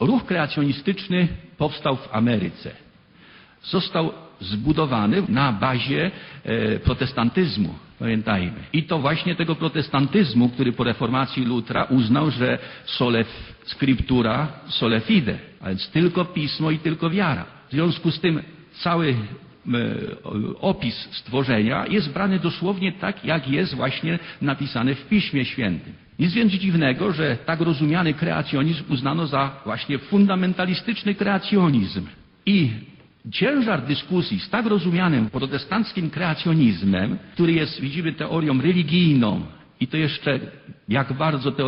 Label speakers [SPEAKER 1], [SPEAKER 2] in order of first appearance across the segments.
[SPEAKER 1] Ruch kreacjonistyczny powstał w Ameryce. Został zbudowany na bazie e, protestantyzmu, pamiętajmy. I to właśnie tego protestantyzmu, który po reformacji Lutra uznał, że sole scriptura, sole fide, a więc tylko pismo i tylko wiara. W związku z tym cały e, opis stworzenia jest brany dosłownie tak, jak jest właśnie napisane w Piśmie Świętym. Nic więc dziwnego, że tak rozumiany kreacjonizm uznano za właśnie fundamentalistyczny kreacjonizm. I ciężar dyskusji z tak rozumianym protestanckim kreacjonizmem, który jest, widzimy, teorią religijną, i to jeszcze jak bardzo te,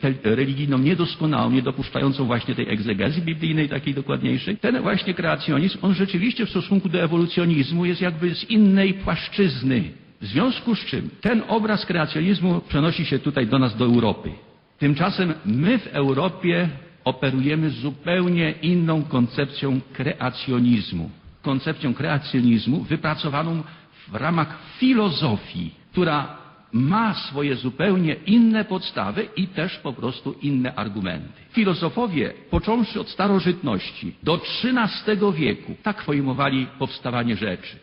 [SPEAKER 1] te, te religijną niedoskonałą, niedopuszczającą właśnie tej egzegezy biblijnej, takiej dokładniejszej, ten właśnie kreacjonizm, on rzeczywiście w stosunku do ewolucjonizmu jest jakby z innej płaszczyzny. W związku z czym ten obraz kreacjonizmu przenosi się tutaj do nas, do Europy. Tymczasem my w Europie operujemy zupełnie inną koncepcją kreacjonizmu. Koncepcją kreacjonizmu wypracowaną w ramach filozofii, która ma swoje zupełnie inne podstawy i też po prostu inne argumenty. Filozofowie, począwszy od starożytności do XIII wieku, tak pojmowali powstawanie rzeczy.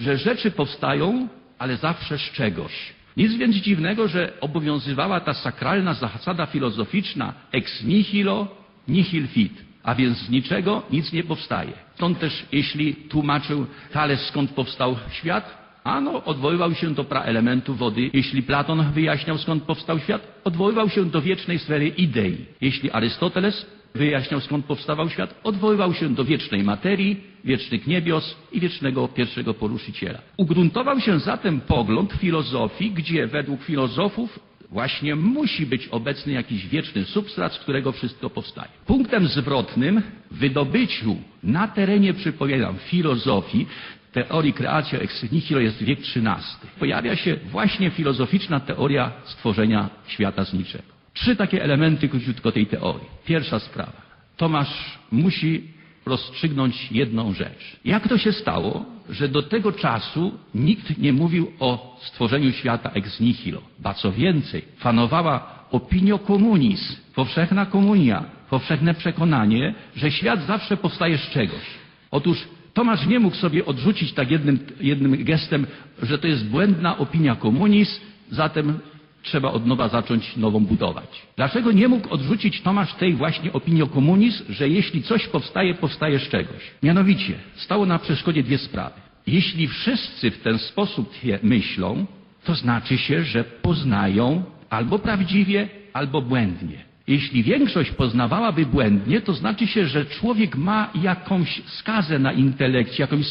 [SPEAKER 1] Że rzeczy powstają, ale zawsze z czegoś. Nic więc dziwnego, że obowiązywała ta sakralna zasada filozoficzna ex nihilo nihil fit, a więc z niczego nic nie powstaje. Stąd też, jeśli tłumaczył Thales, skąd powstał świat, Ano, odwoływał się do praelementu wody. Jeśli Platon wyjaśniał, skąd powstał świat, odwoływał się do wiecznej sfery idei. Jeśli Arystoteles wyjaśniał, skąd powstawał świat, odwoływał się do wiecznej materii, wiecznych niebios i wiecznego pierwszego poruszyciela. Ugruntował się zatem pogląd filozofii, gdzie według filozofów właśnie musi być obecny jakiś wieczny substrat, z którego wszystko powstaje. Punktem zwrotnym w wydobyciu na terenie, przypominam, filozofii teorii kreacja ex nihilo jest wiek XIII. Pojawia się właśnie filozoficzna teoria stworzenia świata z niczego. Trzy takie elementy króciutko tej teorii. Pierwsza sprawa. Tomasz musi rozstrzygnąć jedną rzecz. Jak to się stało, że do tego czasu nikt nie mówił o stworzeniu świata ex nihilo? Ba co więcej, panowała opinio communis, powszechna komunia, powszechne przekonanie, że świat zawsze powstaje z czegoś. Otóż Tomasz nie mógł sobie odrzucić tak jednym, jednym gestem, że to jest błędna opinia komunizm, zatem trzeba od nowa zacząć nową budować. Dlaczego nie mógł odrzucić Tomasz tej właśnie opinii komunizm, że jeśli coś powstaje, powstaje z czegoś? Mianowicie, stało na przeszkodzie dwie sprawy. Jeśli wszyscy w ten sposób myślą, to znaczy się, że poznają albo prawdziwie, albo błędnie. Jeśli większość poznawałaby błędnie, to znaczy się, że człowiek ma jakąś skazę na intelekcie, jakąś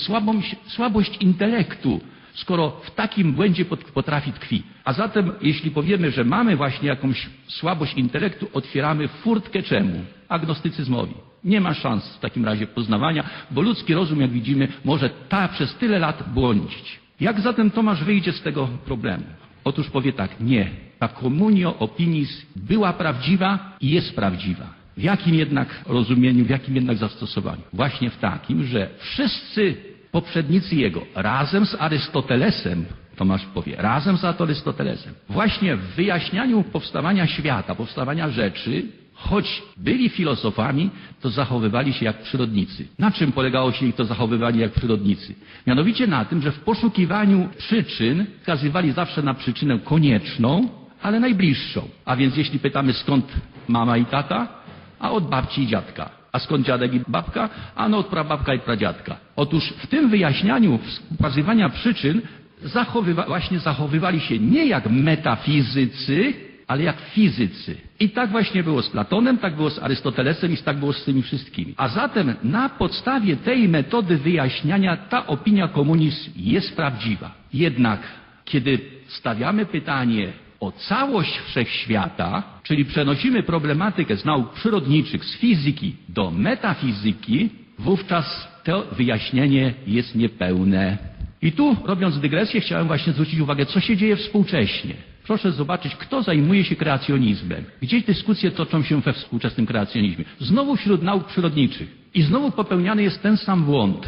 [SPEAKER 1] słabość intelektu, skoro w takim błędzie potrafi tkwi. A zatem, jeśli powiemy, że mamy właśnie jakąś słabość intelektu, otwieramy furtkę czemu? Agnostycyzmowi. Nie ma szans w takim razie poznawania, bo ludzki rozum, jak widzimy, może ta przez tyle lat błądzić. Jak zatem Tomasz wyjdzie z tego problemu? Otóż powie tak, nie. Ta communio opinis była prawdziwa i jest prawdziwa. W jakim jednak rozumieniu, w jakim jednak zastosowaniu? Właśnie w takim, że wszyscy poprzednicy jego razem z Arystotelesem, Tomasz powie, razem z Arystotelesem, właśnie w wyjaśnianiu powstawania świata, powstawania rzeczy, choć byli filozofami, to zachowywali się jak przyrodnicy. Na czym polegało się ich to zachowywanie jak przyrodnicy? Mianowicie na tym, że w poszukiwaniu przyczyn wskazywali zawsze na przyczynę konieczną, ale najbliższą. A więc jeśli pytamy skąd mama i tata, a od babci i dziadka. A skąd dziadek i babka? Ano od prababka i pradziadka. Otóż w tym wyjaśnianiu wskazywania przyczyn zachowywa, właśnie zachowywali się nie jak metafizycy, ale jak fizycy. I tak właśnie było z Platonem, tak było z Arystotelesem i tak było z tymi wszystkimi. A zatem na podstawie tej metody wyjaśniania ta opinia komunizm jest prawdziwa. Jednak kiedy stawiamy pytanie o całość wszechświata, czyli przenosimy problematykę z nauk przyrodniczych, z fizyki do metafizyki, wówczas to wyjaśnienie jest niepełne. I tu, robiąc dygresję, chciałem właśnie zwrócić uwagę, co się dzieje współcześnie. Proszę zobaczyć, kto zajmuje się kreacjonizmem. Gdzie dyskusje toczą się we współczesnym kreacjonizmie? Znowu wśród nauk przyrodniczych. I znowu popełniany jest ten sam błąd.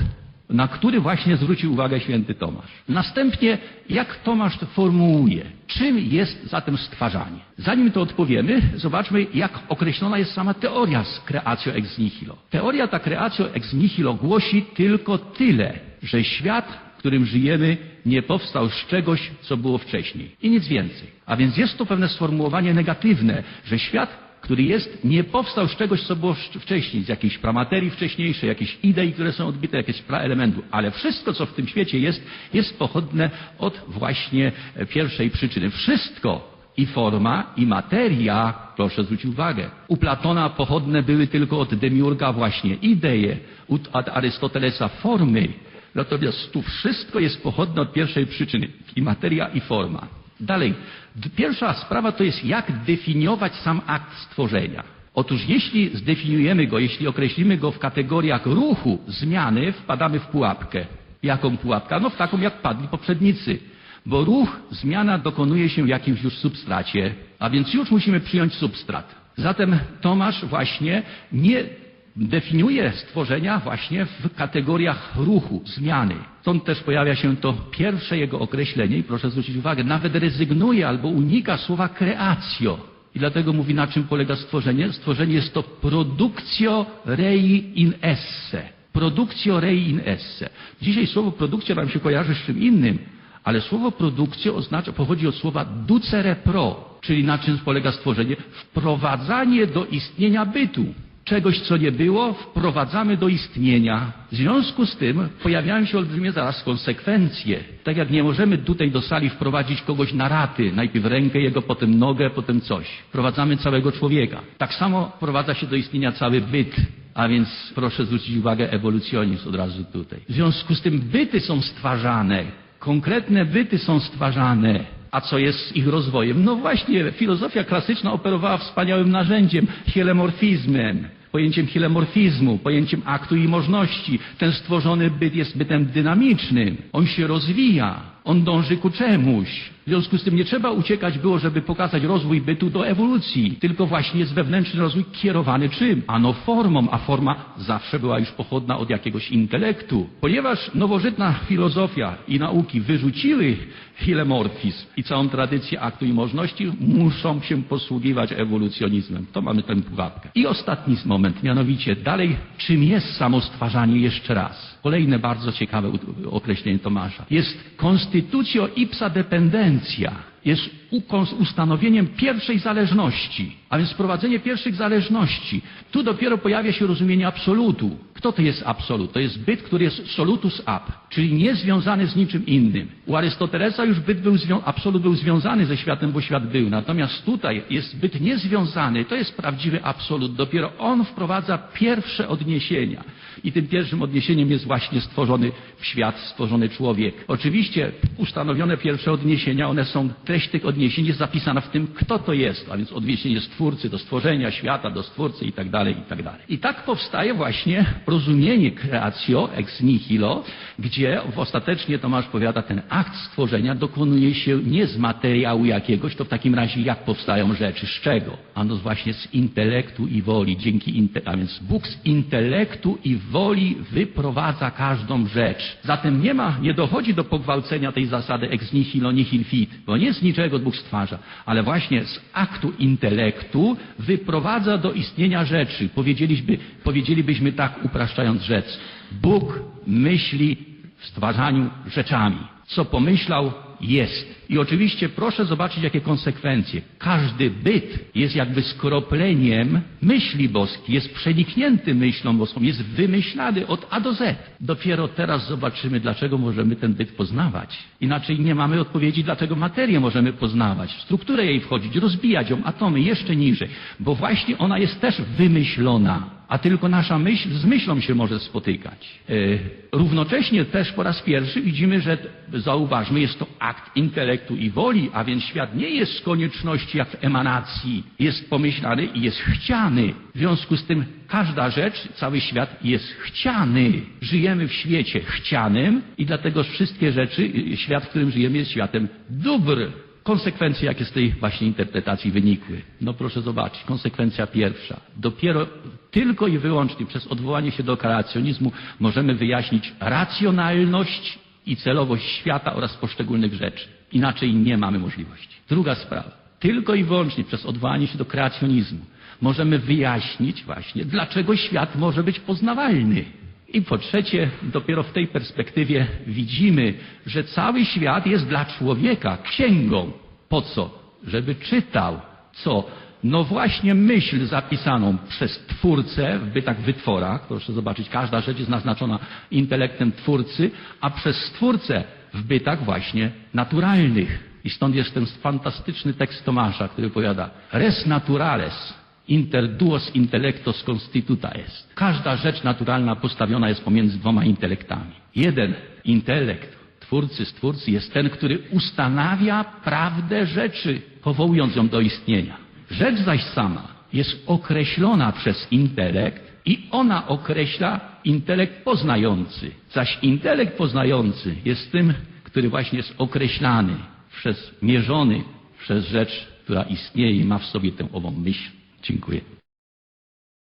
[SPEAKER 1] na który właśnie zwrócił uwagę święty Tomasz. Następnie, jak Tomasz to formułuje, czym jest zatem stwarzanie? Zanim to odpowiemy, zobaczmy, jak określona jest sama teoria z creatio ex nihilo. Teoria ta creatio ex nihilo głosi tylko tyle, że świat, w którym żyjemy, nie powstał z czegoś, co było wcześniej. I nic więcej. A więc jest to pewne sformułowanie negatywne, że świat który jest, nie powstał z czegoś, co było wcz- wcześniej, z jakiejś pramaterii wcześniejszej, jakichś idei, które są odbite, jakiegoś praelementu. Ale wszystko, co w tym świecie jest, jest pochodne od właśnie e, pierwszej przyczyny. Wszystko i forma, i materia, proszę zwrócić uwagę. U Platona pochodne były tylko od demiurga właśnie idee, od Arystotelesa formy. Natomiast tu wszystko jest pochodne od pierwszej przyczyny, i materia, i forma. Dalej, pierwsza sprawa to jest, jak definiować sam akt stworzenia. Otóż jeśli zdefiniujemy go, jeśli określimy go w kategoriach ruchu, zmiany, wpadamy w pułapkę. Jaką pułapkę? No w taką, jak padli poprzednicy. Bo ruch, zmiana dokonuje się w jakimś już substracie, a więc już musimy przyjąć substrat. Zatem Tomasz właśnie nie definiuje stworzenia właśnie w kategoriach ruchu, zmiany. Stąd też pojawia się to pierwsze jego określenie i proszę zwrócić uwagę, nawet rezygnuje albo unika słowa creatio. I dlatego mówi, na czym polega stworzenie. Stworzenie jest to productio rei in esse. Productio rei in esse. Dzisiaj słowo produkcja nam się kojarzy z czym innym, ale słowo produkcja oznacza, pochodzi od słowa ducere pro, czyli na czym polega stworzenie? Wprowadzanie do istnienia bytu. Czegoś, co nie było, wprowadzamy do istnienia. W związku z tym pojawiają się olbrzymie zaraz konsekwencje. Tak jak nie możemy tutaj do sali wprowadzić kogoś na raty, najpierw rękę jego, potem nogę, potem coś. Wprowadzamy całego człowieka. Tak samo wprowadza się do istnienia cały byt. A więc proszę zwrócić uwagę, ewolucjonizm od razu tutaj. W związku z tym byty są stwarzane, konkretne byty są stwarzane. A co jest z ich rozwojem? No właśnie, filozofia klasyczna operowała wspaniałym narzędziem, hielemorfizmem, pojęciem hielemorfizmu, pojęciem aktu i możności. Ten stworzony byt jest bytem dynamicznym. On się rozwija, on dąży ku czemuś. W związku z tym nie trzeba uciekać było, żeby pokazać rozwój bytu do ewolucji, tylko właśnie jest wewnętrzny rozwój kierowany czym? Ano formą, a forma zawsze była już pochodna od jakiegoś intelektu. Ponieważ nowożytna filozofia i nauki wyrzuciły hilemorfizm i całą tradycję aktu i możności, muszą się posługiwać ewolucjonizmem. To mamy tę pułapkę. I ostatni moment, mianowicie dalej, czym jest samo stwarzanie jeszcze raz. Kolejne bardzo ciekawe określenie Tomasza. Jest constitutio ipsa dependentia. Jest ustanowieniem pierwszej zależności, a więc wprowadzenie pierwszych zależności. Tu dopiero pojawia się rozumienie absolutu. Kto to jest absolut? To jest byt, który jest solutus ab, czyli niezwiązany z niczym innym. U Arystotelesa już byt był absolut był związany ze światem, bo świat był. Natomiast tutaj jest byt niezwiązany. To jest prawdziwy absolut. Dopiero on wprowadza pierwsze odniesienia. I tym pierwszym odniesieniem jest właśnie stworzony świat, stworzony człowiek. Oczywiście ustanowione pierwsze odniesienia, one są, treść tych odniesień jest zapisana w tym, kto to jest, a więc odniesienie stwórcy do stworzenia świata, do stwórcy i tak dalej, i tak. I tak powstaje właśnie rozumienie creatio ex nihilo, gdzie ostatecznie Tomasz powiada, ten akt stworzenia dokonuje się nie z materiału jakiegoś, to w takim razie jak powstają rzeczy, z czego? Ano właśnie z intelektu i woli, dzięki a więc Bóg z intelektu i woli wyprowadza każdą rzecz. Zatem nie ma, nie dochodzi do pogwałcenia tej zasady ex nihilo nihil fit, bo nie z niczego Bóg stwarza, ale właśnie z aktu intelektu wyprowadza do istnienia rzeczy. Powiedzielibyśmy tak, upraszczając rzecz. Bóg myśli w stwarzaniu rzeczami. Co pomyślał, jest. I oczywiście proszę zobaczyć, jakie konsekwencje. Każdy byt jest jakby skropleniem myśli boskiej, jest przeniknięty myślą boską, jest wymyślany od A do Z. Dopiero teraz zobaczymy, dlaczego możemy ten byt poznawać. Inaczej nie mamy odpowiedzi, dlaczego materię możemy poznawać, w strukturę jej wchodzić, rozbijać ją, atomy jeszcze niżej, bo właśnie ona jest też wymyślona a tylko nasza myśl z myślą się może spotykać. E, równocześnie też po raz pierwszy widzimy, że zauważmy, jest to akt intelektu i woli, a więc świat nie jest z konieczności jak w emanacji, jest pomyślany i jest chciany. W związku z tym każda rzecz, cały świat jest chciany. Żyjemy w świecie chcianym i dlatego wszystkie rzeczy, świat, w którym żyjemy jest światem dóbr. Konsekwencje, jakie z tej właśnie interpretacji wynikły? No proszę zobaczyć, konsekwencja pierwsza. Dopiero tylko i wyłącznie przez odwołanie się do kreacjonizmu możemy wyjaśnić racjonalność i celowość świata oraz poszczególnych rzeczy. Inaczej nie mamy możliwości. Druga sprawa. Tylko i wyłącznie przez odwołanie się do kreacjonizmu możemy wyjaśnić właśnie, dlaczego świat może być poznawalny. I po trzecie, dopiero w tej perspektywie widzimy, że cały świat jest dla człowieka księgą. Po co? Żeby czytał. Co? No właśnie myśl zapisaną przez twórcę w bytach wytworach, proszę zobaczyć, każda rzecz jest naznaczona intelektem twórcy, a przez stwórcę w bytach właśnie naturalnych. I stąd jest ten fantastyczny tekst Tomasza, który powiada res naturales inter duos intellectos constituta est. Każda rzecz naturalna postawiona jest pomiędzy dwoma intelektami. Jeden intelekt twórcy, stwórcy jest ten, który ustanawia prawdę rzeczy, powołując ją do istnienia. Rzecz zaś sama jest określona przez intelekt i ona określa intelekt poznający. Zaś intelekt poznający jest tym, który właśnie jest określany przez, mierzony przez rzecz, która istnieje i ma w sobie tę ową myśl. Dziękuję.